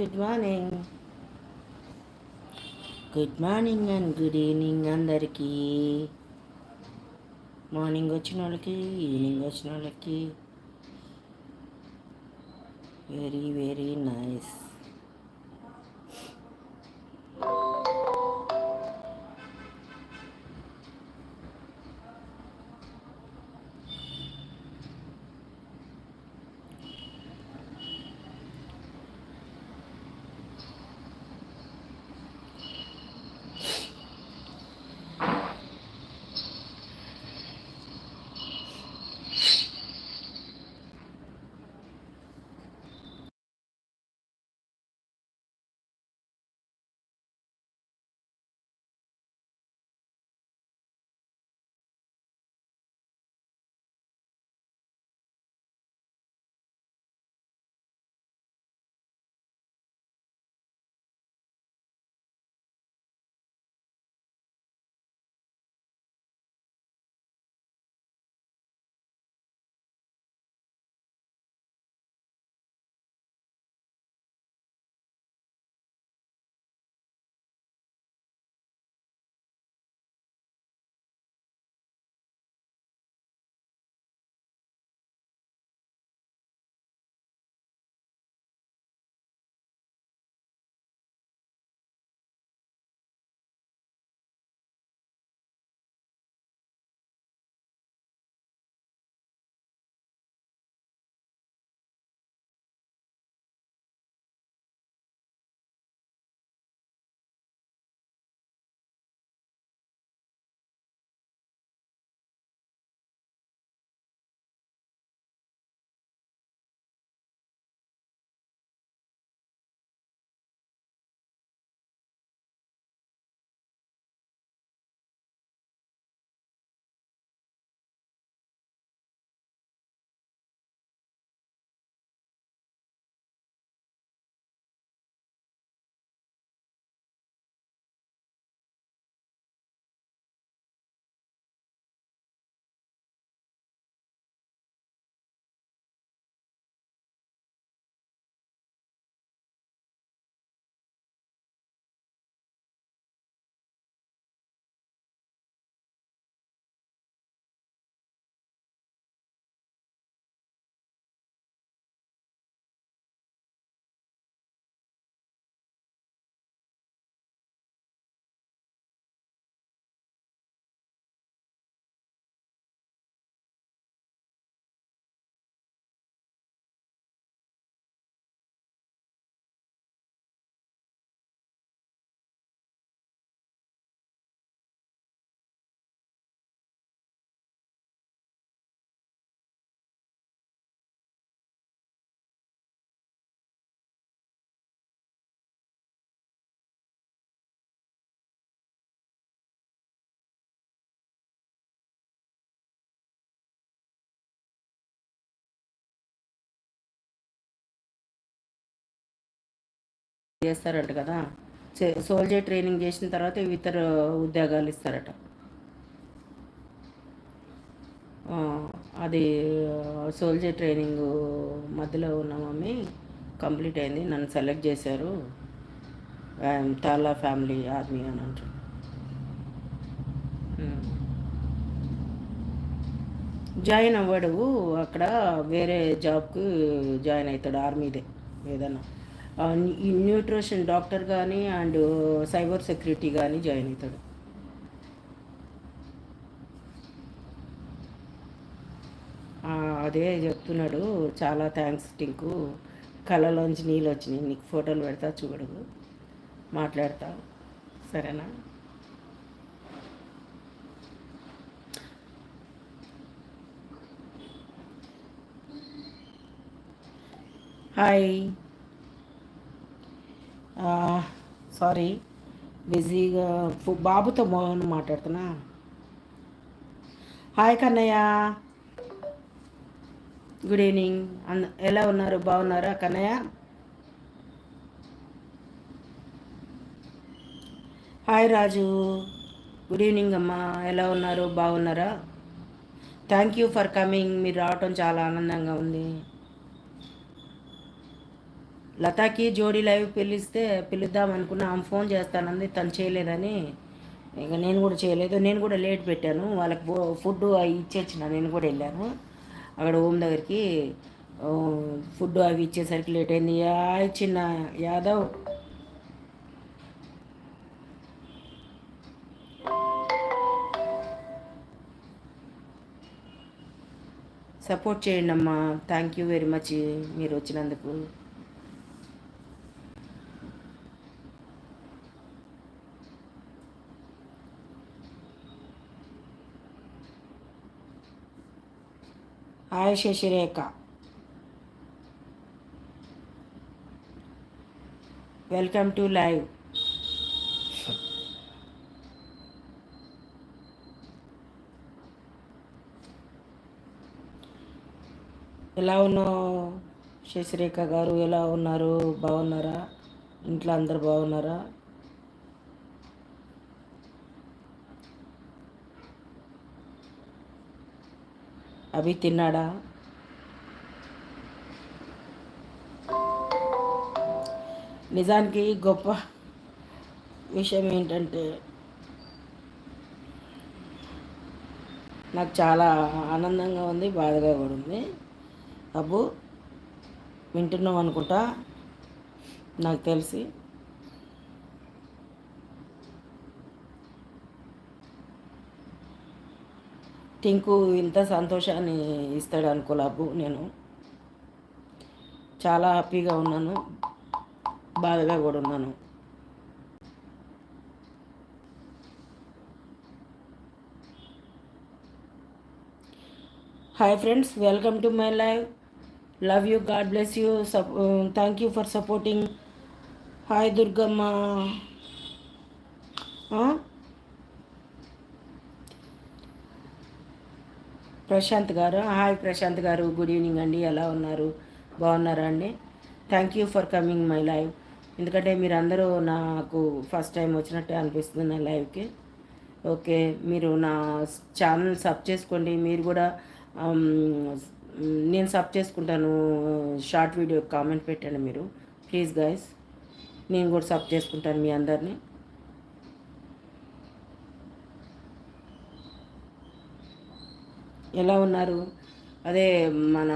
Good morning good morning and good evening అందరికీ. Morning వచ్చిన వాళ్ళకి ఈవినింగ్ వచ్చిన వాళ్ళకి. వెరీ వెరీ నైస్ చేస్తారట కదా. సోల్జర్ ట్రైనింగ్ చేసిన తర్వాత ఇతర ఉద్యోగాలు ఇస్తారట. అది సోల్జర్ ట్రైనింగ్ మధ్యలో ఉన్న మమ్మీ కంప్లీట్ అయింది. నన్ను సెలెక్ట్ చేశారు. తాలా ఫ్యామిలీ ఆర్మీ అని అంటారు జాయిన్ అవ్వడు అక్కడ వేరే జాబ్కి జాయిన్ అవుతాడు ఆర్మీదే ఏదన్నా. న్యూట్రిషన్ డాక్టర్ కానీ అండ్ సైబర్ సెక్యూరిటీ కానీ జాయిన్ అవుతాడు. అదే చెప్తున్నాడు. చాలా థ్యాంక్స్ టింకు. కళ్ళలోంచి నీళ్ళు వచ్చినాయి. నీకు ఫోటోలు పెడతా చూడు మాట్లాడతా. సరేనా? హాయ్. సారీ బిజీగా బాబుతో మోహన్ మాట్లాడుతున్నా. హాయ్ కన్నయ్య. Good evening. అన్ ఎలా ఉన్నారు? బాగున్నారా Kannayya? Hi Raju. Good evening అమ్మా. ఎలా ఉన్నారు? బాగున్నారా? Thank you for coming. మీరు రావటం చాలా ఆనందంగా ఉంది. లతాకి జోడీ లైవ్ పిలిస్తే పిలుద్దాం అనుకున్నా ఆమె ఫోన్ చేస్తానంది తను చేయలేదని. ఇక నేను కూడా చేయలేదు. నేను కూడా లేట్ పెట్టాను. వాళ్ళకి ఫుడ్ అవి ఇచ్చేసిన. నేను కూడా వెళ్ళాను. అక్కడ ఓం దగ్గరికి ఫుడ్ అవి ఇచ్చేసరికి లేట్ అయింది. యా చిన్న యాదవ్. సపోర్ట్ చేయండి అమ్మా థ్యాంక్ యూ వెరీ మచ్ మీరు వచ్చినందుకు. Hi Sasirekha welcome to live. ఎలా ఉన్నావు శశిరేఖ గారు? ఎలా ఉన్నారు? బాగున్నారా? ఇంట్లో అందరు బాగున్నారా? అవి తిన్నాడా? నిజానికి గొప్ప విషయం ఏంటంటే నాకు చాలా ఆనందంగా ఉంది బాధగా కూడా ఉంది. అబ్బు వింటున్నాం అనుకుంటా నాకు తెలిసి. టింకు ఇంత సంతోషాన్ని ఇస్తాడు అనుకోలే నేను. చాలా హ్యాపీగా ఉన్నాను. బాధగా కూడా ఉన్నాను. Hi friends welcome to my live love you God bless you సప్ thank you for supporting hi Durgamma Prashanth garu. Hi Prashanth గారు. గుడ్ ఈవినింగ్ అండి. ఎలా ఉన్నారు? బాగున్నారా అండి? Thank you for coming my live ఎందుకంటే మీరు అందరూ నాకు ఫస్ట్ టైం వచ్చినట్టే అనిపిస్తుంది నా లైవ్కి ఓకే మీరు నా ఛానల్ సబ్ చేసుకోండి. మీరు కూడా um, నేను సబ్ చేసుకుంటాను. షార్ట్ వీడియో కామెంట్ పెట్టండి మీరు. ప్లీజ్ గైస్ నేను కూడా సబ్ చేసుకుంటాను మీ అందరినీ. ఎలా ఉన్నారు? అదే మన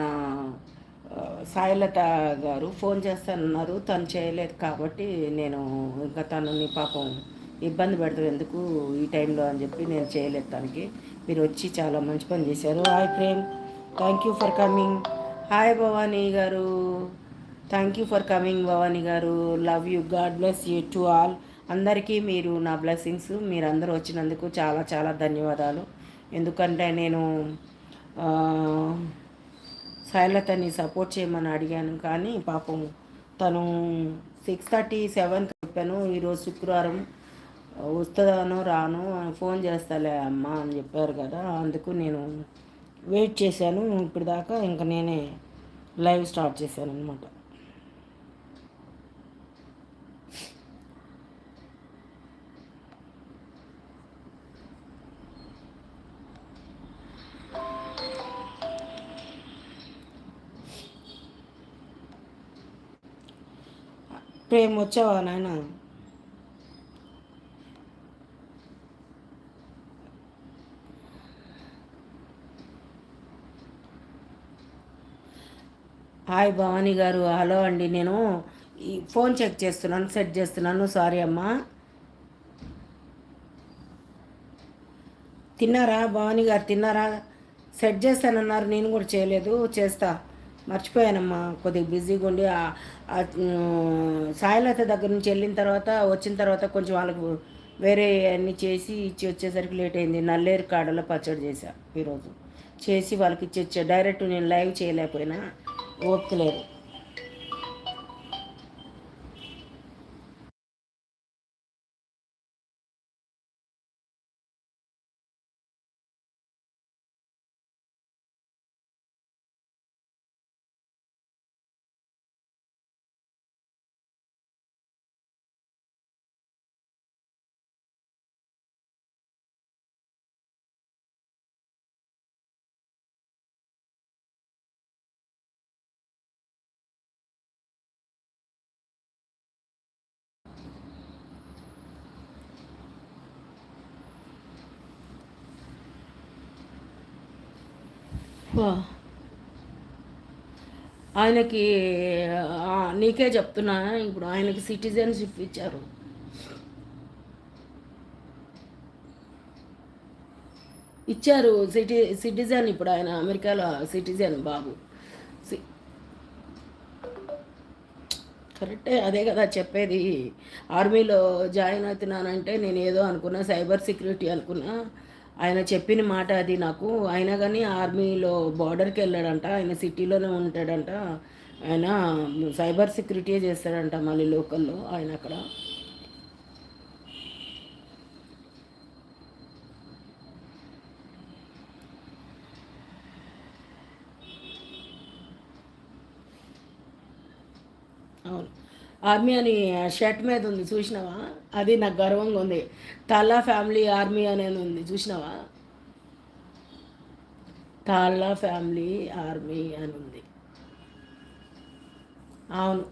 సాయిలత గారు ఫోన్ చేస్తానన్నారు. తను చేయలేదు కాబట్టి నేను ఇంకా తనని పాపం ఇబ్బంది పెడతాం ఎందుకు ఈ టైంలో అని చెప్పి నేను చేయలేదు తనకి. మీరు వచ్చి చాలా మంచి పని చేశారు. Hi Prem. Thank you for coming hi Bhavani garu. Thank you for coming Bhavani garu. Love you God bless you to all అందరికీ మీరు నా బ్లెస్సింగ్స్ మీరందరూ వచ్చినందుకు చాలా చాలా ధన్యవాదాలు. ఎందుకంటే నేను శైలతని సపోర్ట్ చేయమని అడిగాను కానీ పాపం తను సిక్స్ థర్టీ సెవెన్ చెప్పాను ఈరోజు శుక్రవారం వస్తుందానో రాను ఫోన్ చేస్తాలే అమ్మ అని చెప్పారు కదా అందుకు నేను వెయిట్ చేశాను. ఇప్పుడు దాకా ఇంకా నేనే లైవ్ స్టార్ట్ చేశాను అనమాట ప్రేమ వచ్చావా నాయన? హాయ్ భవానీ గారు హలో అండి. నేను ఈ ఫోన్ చెక్ చేస్తున్నాను సెట్ చేస్తున్నాను. సారీ అమ్మా. తిన్నారా? భవానీ గారు తిన్నారా? సెట్ చేస్తానన్నారు నేను కూడా చేయలేదు. చేస్తా. మర్చిపోయానమ్మా. కొద్దిగా బిజీగా ఉండి సాయిలత దగ్గర నుంచి వెళ్ళిన తర్వాత వచ్చిన తర్వాత కొంచెం వాళ్ళకు వేరే అన్నీ చేసి ఇచ్చి వచ్చేసరికి లేట్ అయింది. నల్లేరు కాడలో పచ్చడి చేశా ఈరోజు. చేసి వాళ్ళకి ఇచ్చి వచ్చా. డైరెక్ట్ నేను లైవ్ చేయలేకపోయినా. ఓపిక లేదు. ఆయనకి నీకే చెప్తున్నా ఇప్పుడు ఆయనకి సిటిజన్షిప్ ఇచ్చారు. ఇచ్చారు సిటి సిటిజన్ ఇప్పుడు ఆయన అమెరికాలో సిటిజన్ బాబు. సి- కరెక్టే అదే కదా చెప్పేది. ఆర్మీలో జాయిన్ అవుతున్నానంటే నేను ఏదో అనుకున్నా సైబర్ సెక్యూరిటీ అనుకున్నా. ఆయన చెప్పిన మాట అది నాకు. అయినా కానీ ఆర్మీలో బార్డర్కి వెళ్ళాడంట ఆయన సిటీలోనే ఉంటాడంట. ఆయన సైబర్ సెక్యూరిటీ చేస్తాడంట మళ్ళీ లోకల్లో ఆయన అక్కడ. అవును. ఆర్మీ అని షర్ట్ మీద ఉంది చూసినావా? అది నాకు గర్వంగా ఉంది. తాలా ఫ్యామిలీ ఆర్మీ అనేది ఉంది చూసినావా? తాలా ఫ్యామిలీ ఆర్మీ అని ఉంది. అవును.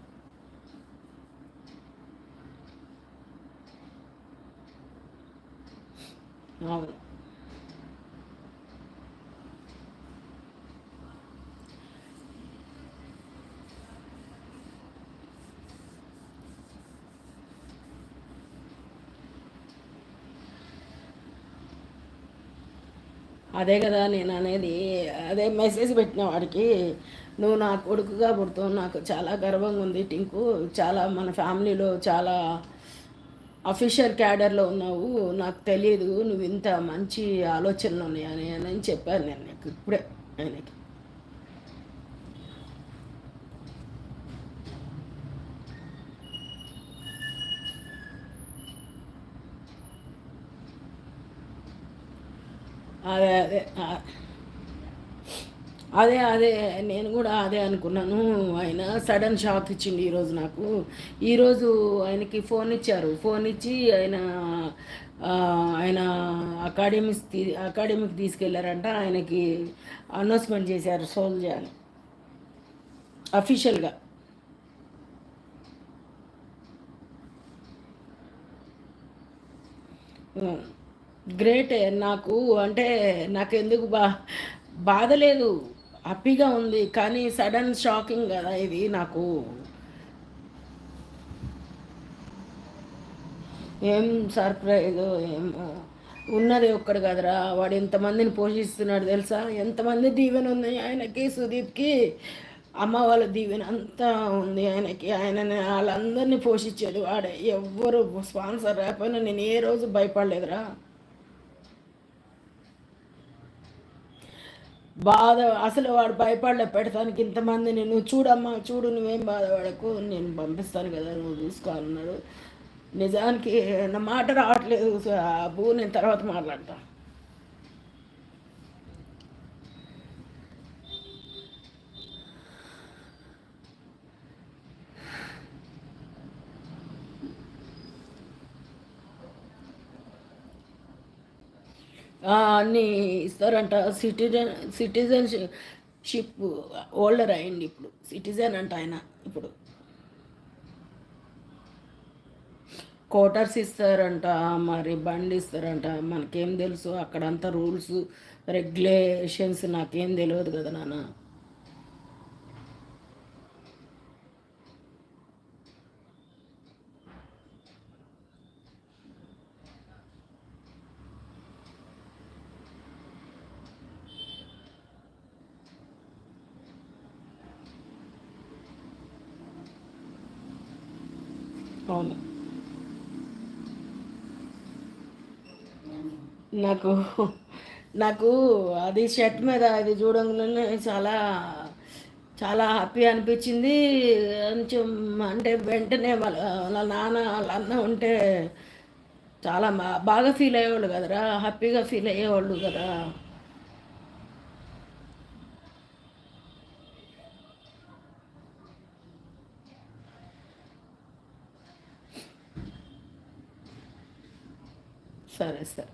అవును. అదే కదా నేను అనేది అదే మెసేజ్ పెట్టిన వాడికి నువ్వు నా కొడుకుగా పుడుతావు నాకు చాలా గర్వంగా ఉంది టింకు చాలా మన ఫ్యామిలీలో చాలా అఫీషియల్ క్యాడర్లో ఉన్నావు నాకు తెలియదు నువ్వు ఇంత మంచి ఆలోచనలు ఉన్నాయని అని చెప్పాను నేను నీకు ఇప్పుడే ఆయనకి. అదే అదే అదే అదే నేను కూడా అదే అనుకున్నాను. ఆయన సడన్ షాక్ ఇచ్చింది ఈరోజు నాకు. ఈరోజు ఆయనకి ఫోన్ ఇచ్చారు. ఫోన్ ఇచ్చి ఆయన ఆయన అకాడమిక్స్ తీ అకాడమిక్ తీసుకెళ్ళారంట. ఆయనకి అనౌన్స్మెంట్ చేశారు సోల్జర్ అని. అఫీషియల్గా. గ్రేట్. నాకు అంటే నాకు ఎందుకు బా బాధ లేదు. హ్యాపీగా ఉంది. కానీ సడన్ షాకింగ్ కదా ఇది నాకు. ఏం సర్ప్రైజ్ ఏమో ఉన్నది ఒక్కడు కదరా. వాడు ఎంతమందిని పోషిస్తున్నాడు తెలుసా? ఎంతమంది దీవెన ఉంది ఆయనకి సుదీప్కి. అమ్మ వాళ్ళ దీవెన అంతా ఉంది ఆయనకి. ఆయన వాళ్ళందరినీ పోషించేది వాడే. ఎవ్వరు స్పాన్సర్ రాకపోయినా నేను ఏ రోజు భయపడలేదురా. బాధ అసలు వాడు భయపడలే పెడతానికి ఇంతమందిని. నువ్వు చూడమ్మా చూడు నువ్వేం బాధపడకు నేను పంపిస్తాను కదా నువ్వు చూసుకోవాలన్నాడు నిజానికి నా మాట రావట్లేదు అబ్బు నేను తర్వాత మాట్లాడతాను అన్నీ ఇస్తారంట. సిటిజన్ సిటిజన్షిప్ ఓల్డర్ అయింది ఇప్పుడు. సిటిజన్ అంట ఆయన ఇప్పుడు. కోటర్స్ ఇస్తారంట మరి బండి ఇస్తారంట. మనకేం తెలుసు? అక్కడంతా రూల్స్ రెగ్యులేషన్స్ నాకేం తెలియదు కదా నాన్న. అవును నాకు నాకు అది షర్ట్ మీద అది చూడంగానే చాలా చాలా హ్యాపీ అనిపించింది. కొంచెం అంటే వెంటనే వాళ్ళ వాళ్ళ నాన్న వాళ్ళ అన్న ఉంటే చాలా బాగా ఫీల్ అయ్యేవాళ్ళు కదరా హ్యాపీగా ఫీల్ అయ్యేవాళ్ళు కదా సరే సరే.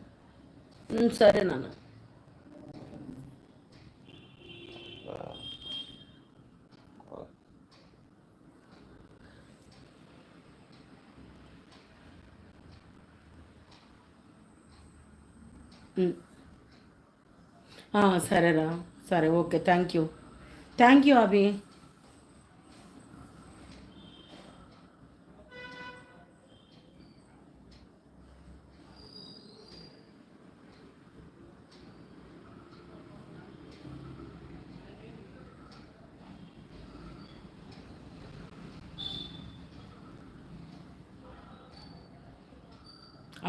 ఉమ్, సరే నాన్న. ఉమ్. ఆ, సరేరా. సరే okay. Thank you thank you Abhi.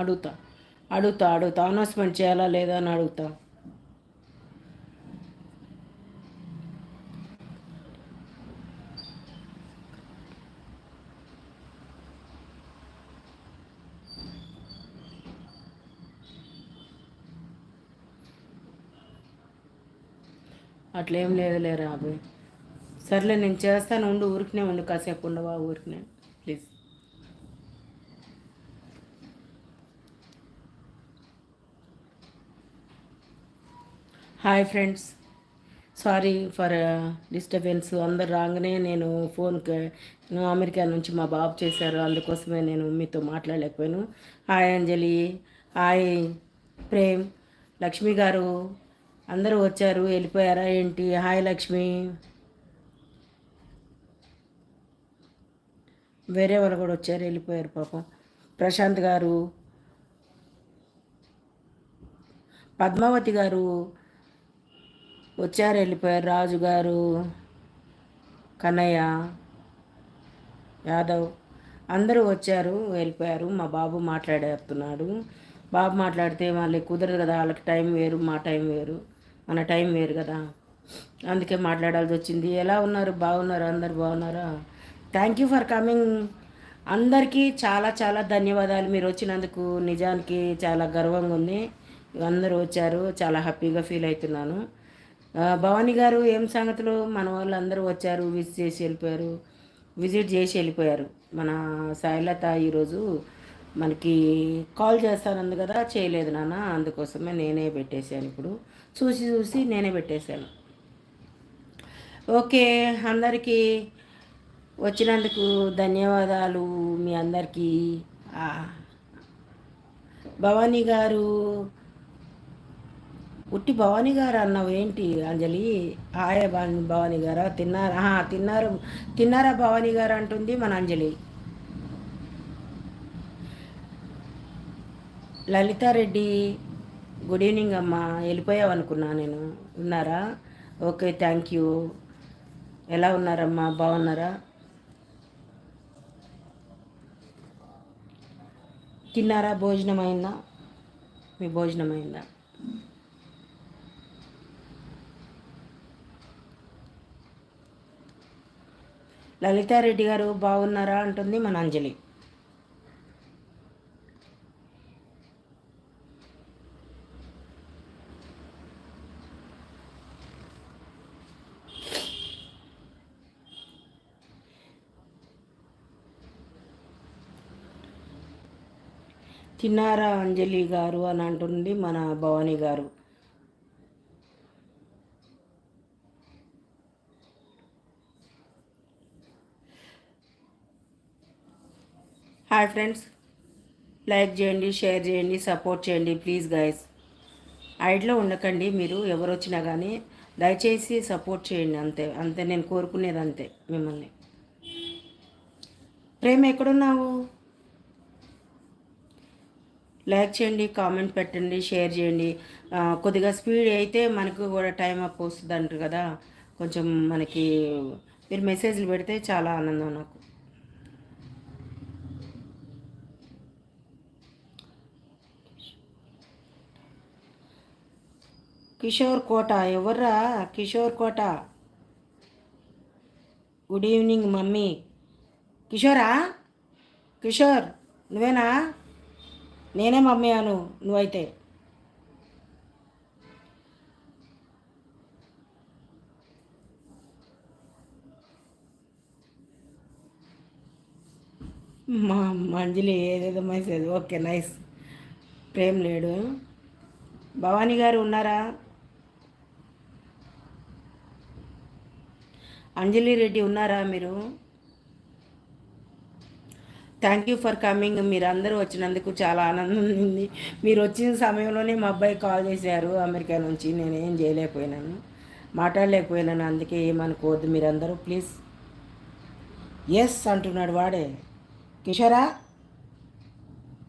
అడుగుతా. అడుగుతా అడుగుతా. అనౌన్స్మెంట్ చేయాలా లేదా అని అడుగుతా. అట్లేం లేదు లేరా అబ్బాయి సర్లే నేను చేస్తాను ఉండు ఊరికినే ఉండు కాసేపు ఉండవా ఊరికినే please hi friends. Sorry for disturbance. అందరు రాగానే నేను ఫోన్కి అమెరికా నుంచి మా బాబు చేశారు. అందుకోసమే నేను మీతో మాట్లాడలేకపోయాను. హాయ్ అంజలి. హాయ్ ప్రేమ్. లక్ష్మి గారు అందరూ వచ్చారు. వెళ్ళిపోయారా ఏంటి? హాయ్ లక్ష్మి. వేరే వాళ్ళు కూడా వచ్చారు. వెళ్ళిపోయారు పాపం. ప్రశాంత్ గారు. పద్మావతి గారు వచ్చారు వెళ్ళిపోయారు రాజు గారు కన్నయ్య యాదవ్. అందరూ వచ్చారు వెళ్ళిపోయారు. మా బాబు మాట్లాడేస్తున్నాడు. బాబు మాట్లాడితే మళ్ళీ కుదరదు కదా వాళ్ళకి టైం వేరు మా టైం వేరు. మన టైం వేరు కదా. అందుకే మాట్లాడాల్సి వచ్చింది. ఎలా ఉన్నారు? బాగున్నారు? అందరు బాగున్నారా? Thank you for coming. అందరికీ చాలా చాలా ధన్యవాదాలు. మీరు వచ్చినందుకు నిజానికి చాలా గర్వంగా ఉంది. అందరూ వచ్చారు. చాలా హ్యాపీగా ఫీల్ అవుతున్నాను. భవానీ గారు ఏం సంగతులు? మన వాళ్ళు అందరూ వచ్చారు విజిట్ చేసి వెళ్ళిపోయారు. విజిట్ చేసి వెళ్ళిపోయారు. మన శైలత ఈరోజు మనకి కాల్ చేస్తానంది కదా చేయలేదు నాన్న అందుకోసమే నేనే పెట్టేశాను ఇప్పుడు. చూసి చూసి నేనే పెట్టేశాను. ఓకే అందరికీ వచ్చినందుకు ధన్యవాదాలు మీ అందరికీ. భవానీ గారు ఉట్టి భవానీ గారు అన్నావు ఏంటి అంజలి? హాయ్ భవానీ గారా? తిన్నారా? తిన్నారు. తిన్నారా భవానీ గారు అంటుంది మన అంజలి. లలితారెడ్డి గుడ్ ఈవినింగ్ అమ్మా వెళ్ళిపోయావు అనుకున్నా నేను. ఉన్నారా? Okay thank you. ఎలా ఉన్నారమ్మా? బాగున్నారా? తిన్నారా? భోజనం అయిందా? మీ భోజనం అయిందా? లలితారెడ్డి గారు బాగున్నారా అంటుంది మన అంజలి తిన్నారా అంజలి గారు అని అంటుంది మన భవానీ గారు. Hi friends. లైక్ చేయండి షేర్ చేయండి సపోర్ట్ చేయండి ప్లీజ్ గైస్. ఐడ్లో ఉండకండి మీరు ఎవరు వచ్చినా కానీ దయచేసి సపోర్ట్ చేయండి అంతే అంతే నేను కోరుకునేది అంతే మిమ్మల్ని. ప్రేమ ఎక్కడున్నావు? లైక్ చేయండి కామెంట్ పెట్టండి షేర్ చేయండి. కొద్దిగా స్పీడ్ అయితే మనకు కూడా టైం అప్ వస్తుంది అంటారు కదా. కొంచెం మనకి మీరు మెసేజ్లు పెడితే చాలా ఆనందం నాకు. కిషోర్ కోట ఎవర్రా Kishore Kota? Good evening mummy. కిషోరా? Kishore నువ్వేనా? నేనే మమ్మీ అను నువ్వైతే. మా మంజులి ఏదేదో మెసేజ్ ఓకే నైస్ ప్రేమ్ లేడు. భవానీ గారు ఉన్నారా? అంజలి రెడ్డి ఉన్నారా మీరు? థ్యాంక్ యూ ఫర్ కమింగ్ మీరు అందరూ వచ్చినందుకు చాలా ఆనందం ఉంది. మీరు వచ్చిన సమయంలోనే మా అబ్బాయి కాల్ చేశారు అమెరికా నుంచి. నేనేం చేయలేకపోయినాను. మాట్లాడలేకపోయినాను. అందుకే ఏమనుకోవద్దు మీరందరూ. ప్లీజ్ ఎస్ అంటున్నాడు వాడే. కిషోరా?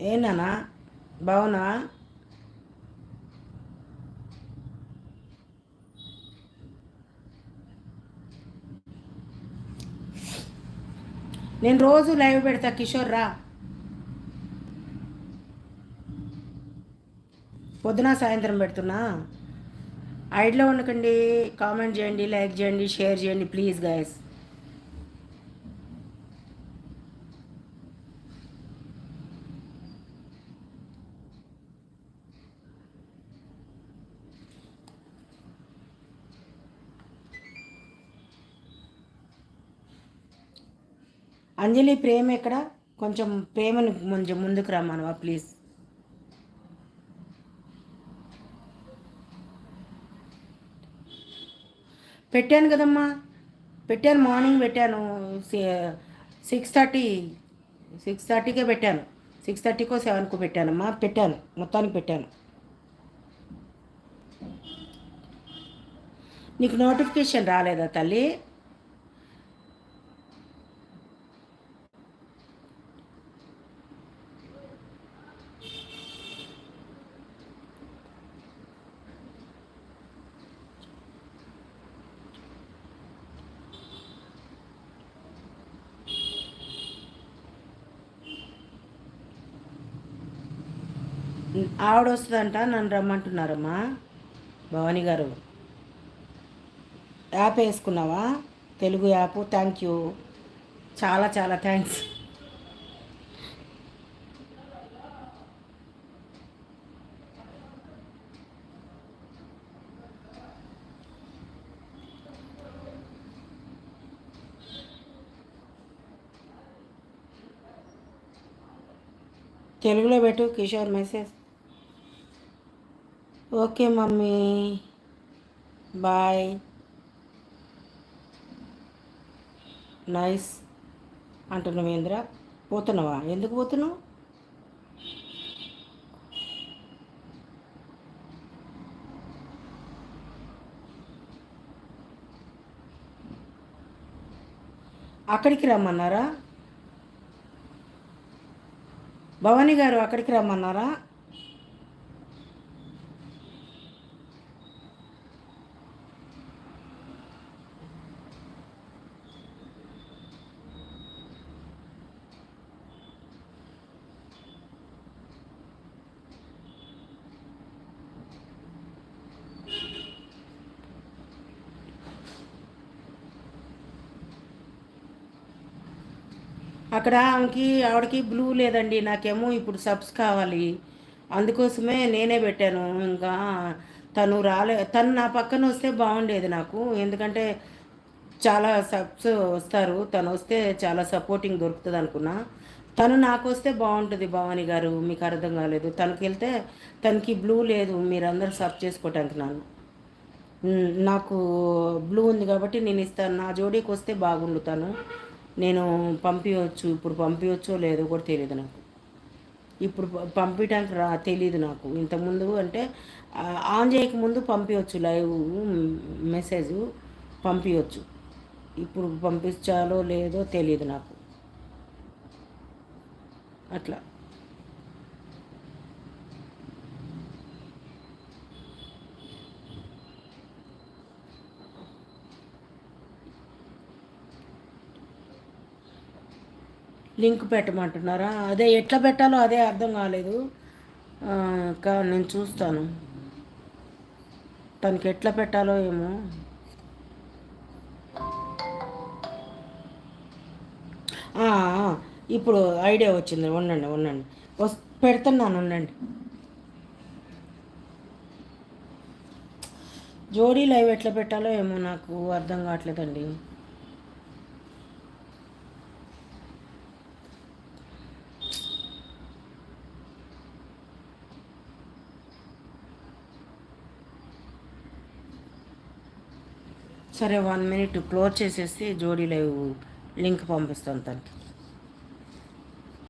ఏనానా బావునా నేను రోజు లైవ్ పెడతా కిషోర్ రా. పొద్దున సాయంత్రం పెడుతున్నా. ఐడిలో ఉండకండి కామెంట్ చేయండి లైక్ చేయండి షేర్ చేయండి ప్లీజ్ గైస్ అంజలి ప్రేమ ఎక్కడ? కొంచెం ప్రేమను కొంచెం ముందుకు రమ్మనవా ప్లీజ్ పెట్టాను కదమ్మా. పెట్టాను మార్నింగ్ పెట్టాను. సిక్స్ థర్టీ సిక్స్ థర్టీకే పెట్టాను. సిక్స్ థర్టీకో సెవెన్కో పెట్టానమ్మా. పెట్టాను. మొత్తానికి పెట్టాను. నీకు నోటిఫికేషన్ రాలేదా తల్లి? ఆవిడ వస్తుందంట నన్ను రమ్మంటున్నారమ్మా. భవానీ గారు app వేసుకున్నావా? Telugu app thank you. చాలా చాలా థ్యాంక్స్. తెలుగులో పెట్టు Kishore message. Okay mummy. Bye. Nice. అంటున్నావు ఏంద్ర పోతున్నావా? ఎందుకు పోతున్నావు? అక్కడికి రమ్మన్నారా? భవానీ గారు అక్కడికి రమ్మన్నారా? అక్కడ ఆమెకి ఆవిడకి బ్లూ లేదండి. నాకేమో ఇప్పుడు సబ్స్ కావాలి. అందుకోసమే నేనే పెట్టాను. ఇంకా తను రాలే తను నా పక్కన వస్తే బాగుండేది నాకు. ఎందుకంటే చాలా సబ్స్ వస్తారు. తను వస్తే చాలా సపోర్టింగ్ దొరుకుతుంది అనుకున్నా. తను నాకు వస్తే బాగుంటుంది భవానీ గారు. మీకు అర్థం కాలేదు. తనకి వెళ్తే తనకి బ్లూ లేదు. మీరందరూ సబ్ చేసుకోవటానికి నన్ను. నాకు బ్లూ ఉంది కాబట్టి నేను ఇస్తాను. నా జోడీకి వస్తే బాగుండు తను. నేను పంపించవచ్చు ఇప్పుడు పంపించవచ్చో లేదో కూడా తెలియదు నాకు. ఇప్పుడు పంపించడానికి రా తెలియదు నాకు. ఇంతకుముందు అంటే ఆన్ చేయక ముందు పంపించవచ్చు లైవ్ మెసేజ్ పంపించవచ్చు ఇప్పుడు పంపించాలో లేదో తెలియదు నాకు. అట్లా. లింక్ పెట్టమంటున్నారా? అదే ఎట్లా పెట్టాలో అదే అర్థం కాలేదు. కా నేను చూస్తాను. తనకి ఎట్లా పెట్టాలో ఏమో. ఇప్పుడు ఐడియా వచ్చింది. ఉండండి ఉండండి. వస్ పెడుతున్నాను ఉండండి. జోడీ లైవ్ ఎట్లా పెట్టాలో ఏమో నాకు అర్థం కావట్లేదండి. సరే వన్ మినిట్ క్లోజ్ చేసేసి జోడీ లైవ్ లింక్ పంపిస్తాను తనకి.